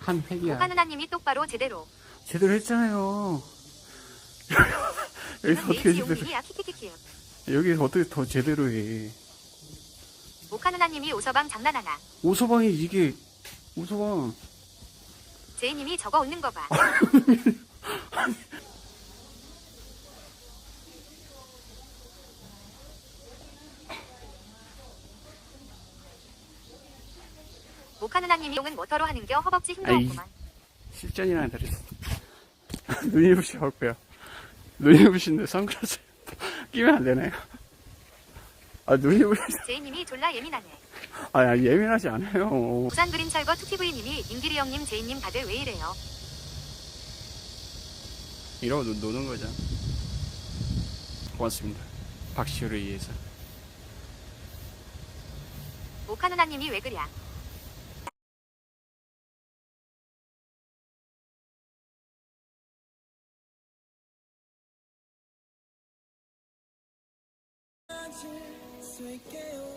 한 획이야. 오카 누나님이 똑바로 제대로. 제대로 했잖아요. 여기서 어떻게 제대로. 여기서 어떻게 더 제대로 해. 오카 누나님이 오서방 장난하나. 오서방이 이게, 오서방. 제이님이 저거 웃는 거 봐. 오카 누나님 이 용은 모터로 하는 겨 허벅지 힘도 아이. 없구만. 실전이랑 다르지. 눈이 거야. 눈이 부신데 선글라스 끼면 안 되나요? 아, 눈이 부시, 제이님이 졸라 예민하네. 아, 야, 예민하지 않아요. 부산 그린 철거 투티브이님이 임기리 형님 제이님 다들 왜 이래요? 이러고 노, 노는 거죠. 고맙습니다. 박시우를 위해서. 오카 누나님이 왜 그랴? 수 있게요